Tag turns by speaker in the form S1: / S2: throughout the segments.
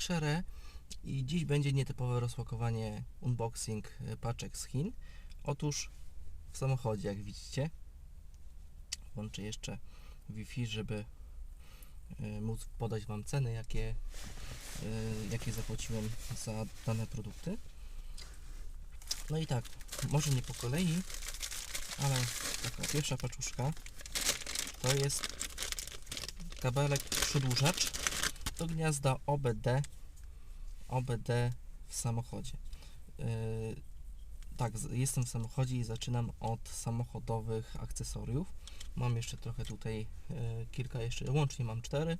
S1: Xere i dziś będzie nietypowe rozpakowanie, unboxing e, paczek z Chin. Otóż w samochodzie, jak widzicie, włączę jeszcze Wi-Fi, żeby e, móc podać Wam ceny, jakie, e, jakie zapłaciłem za dane produkty. No i tak, może nie po kolei, ale taka pierwsza paczuszka to jest kabelek przedłużacz do gniazda OBD OBD w samochodzie. Yy, tak, jestem w samochodzie i zaczynam od samochodowych akcesoriów. Mam jeszcze trochę tutaj yy, kilka jeszcze, łącznie mam cztery.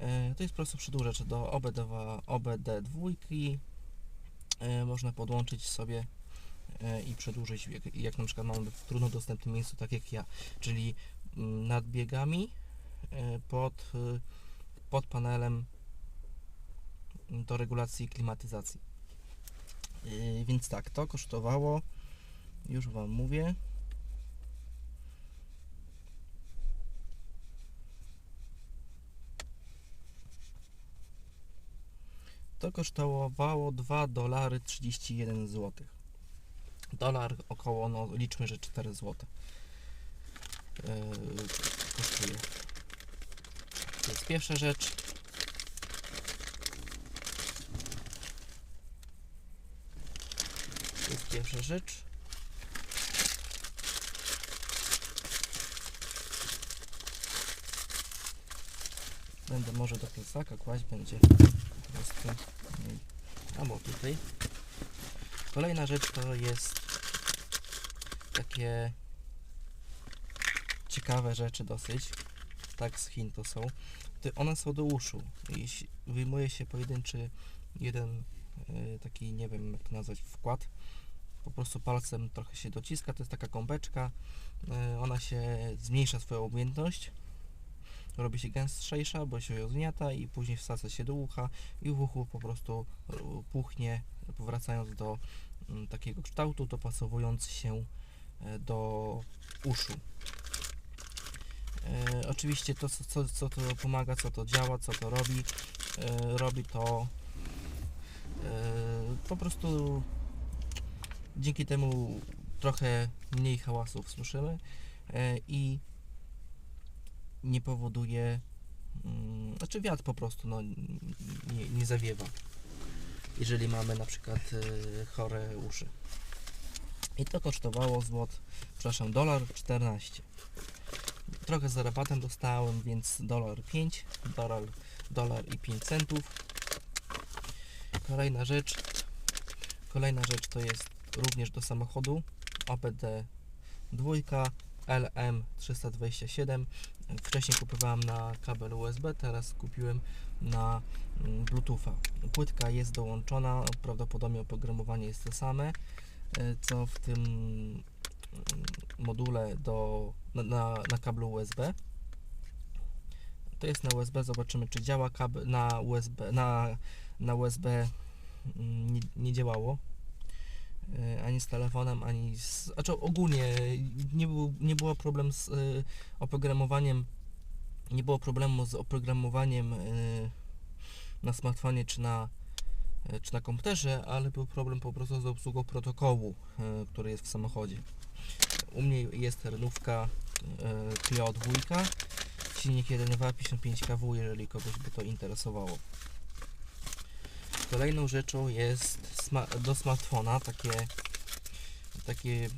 S1: Yy, to jest po prostu przedłużacz do OBD, OBD dwójki. Yy, można podłączyć sobie yy, i przedłużyć, jak, jak na przykład mamy w trudno dostępnym miejscu, tak jak ja, czyli mm, nad biegami yy, pod, pod panelem do regulacji klimatyzacji. Yy, więc tak, to kosztowało, już Wam mówię, to kosztowało 2 dolary 31 zł. Dolar około, no liczmy, że 4 zł. Yy, kosztuje. To jest pierwsza rzecz. To jest pierwsza rzecz. Będę może do plecaka kłaść, będzie po prostu albo tutaj. Kolejna rzecz to jest takie ciekawe rzeczy dosyć. Tak z Chin to są. Ty- One są do uszu. Jeśli wyjmuje się pojedynczy jeden y, taki, nie wiem jak to nazwać, wkład. Po prostu palcem trochę się dociska, to jest taka gąbeczka. Y, Ona się zmniejsza swoją objętość. Robi się gęstrzejsza, bo się ją i później wsadza się do ucha i w uchu po prostu y, puchnie, powracając do mm, takiego kształtu, dopasowując się e, do uszu. E, oczywiście to, co, co, to pomaga, co to działa, co to robi, e, robi to e, po prostu dzięki temu trochę mniej hałasów słyszymy i nie powoduje, mm, znaczy wiatr po prostu no, nie, nie zawiewa, jeżeli mamy na przykład chore uszy. I to kosztowało złot, przepraszam, dolar 14. Trochę z rabatem dostałem, więc dolar 5, dolar, dolar i 5 centów. Kolejna rzecz, kolejna rzecz to jest również do samochodu OPD 2 LM327. Wcześniej kupowałem na kabel USB, teraz kupiłem na mm, Bluetootha. Płytka jest dołączona, prawdopodobnie oprogramowanie jest to same, e, co w tym module do, na, na, kablu USB. To jest na USB, zobaczymy czy działa kabel na USB, na, na USB mm, nie, nie działało e, ani z telefonem, ani z. Znaczy ogólnie nie, był, nie było problem z y, oprogramowaniem. Nie było problemu z oprogramowaniem y, na smartfonie czy na, czy na komputerze, ale był problem po prostu z obsługą protokołu, który jest w samochodzie. U mnie jest renówka Clio 2, silnik 1.2 55 kW, jeżeli kogoś by to interesowało. Kolejną rzeczą jest do smartfona takie, takie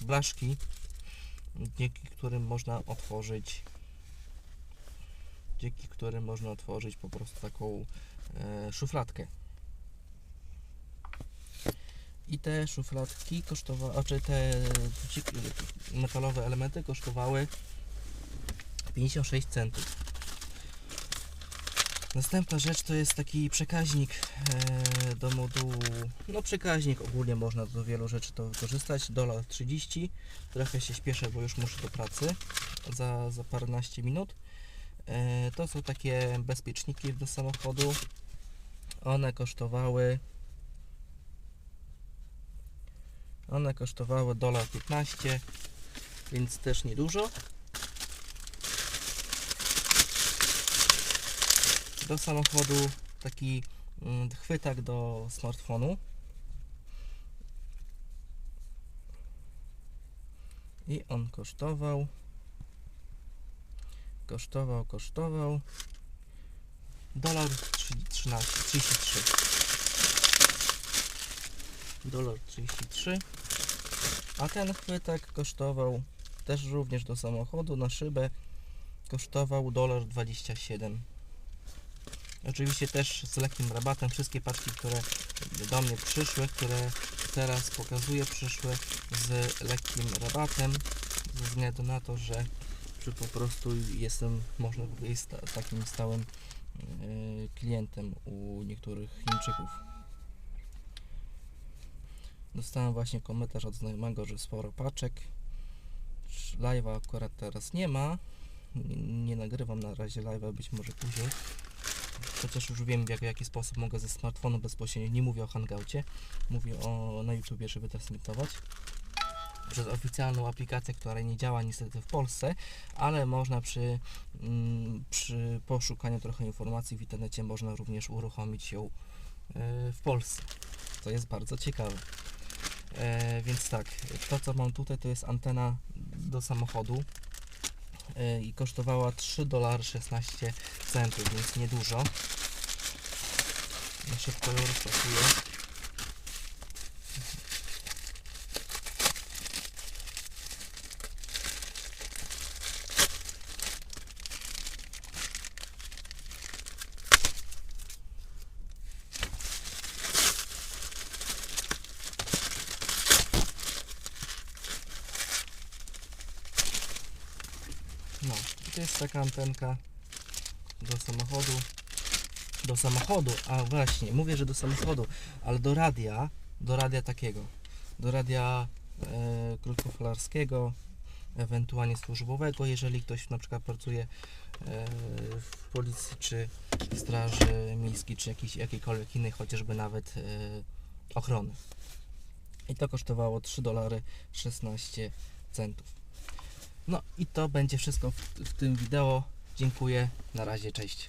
S1: blaszki, dzięki którym można otworzyć dzięki którym można otworzyć po prostu taką e, szufladkę. I te szufladki kosztowały, znaczy te metalowe elementy kosztowały 56 centów. Następna rzecz to jest taki przekaźnik e, do modułu, no przekaźnik ogólnie można do wielu rzeczy to wykorzystać, dolar 30, trochę się śpieszę, bo już muszę do pracy za, za paręnaście minut. E, to są takie bezpieczniki do samochodu, one kosztowały one kosztowały dolar 15, więc też niedużo. do samochodu taki mm, chwytak do smartfonu. I on kosztował kosztował, kosztował dolar 13, 33 dolar 33 a ten chwytak kosztował też również do samochodu na szybę kosztował dolar 27 oczywiście też z lekkim rabatem wszystkie paczki, które do mnie przyszły, które teraz pokazuję przyszły z lekkim rabatem ze względu na to, że po prostu jestem, można powiedzieć, takim stałym yy, klientem u niektórych Chińczyków. Dostałem właśnie komentarz od znajomego, że sporo paczek. Live'a akurat teraz nie ma. Nie, nie nagrywam na razie live'a, być może później. Chociaż już wiem w jak, jaki sposób mogę ze smartfonu bezpośrednio. Nie mówię o Hangoucie, mówię o na YouTubie, żeby transmitować przez oficjalną aplikację, która nie działa niestety w Polsce, ale można przy, mm, przy poszukaniu trochę informacji w internecie można również uruchomić ją e, w Polsce, co jest bardzo ciekawe. E, więc tak, to co mam tutaj to jest antena do samochodu e, i kosztowała 3 dolary 16 centów, więc niedużo. Ja szybko ją rozpakuję. To jest taka antenka do samochodu. Do samochodu, a właśnie, mówię, że do samochodu, ale do radia, do radia takiego, do radia e, krótkofalarskiego, ewentualnie służbowego, jeżeli ktoś na przykład pracuje e, w policji, czy w straży miejskiej, czy jakiejś, jakiejkolwiek innej, chociażby nawet e, ochrony. I to kosztowało 3 dolary 16 centów. No i to będzie wszystko w, w tym wideo. Dziękuję. Na razie, cześć.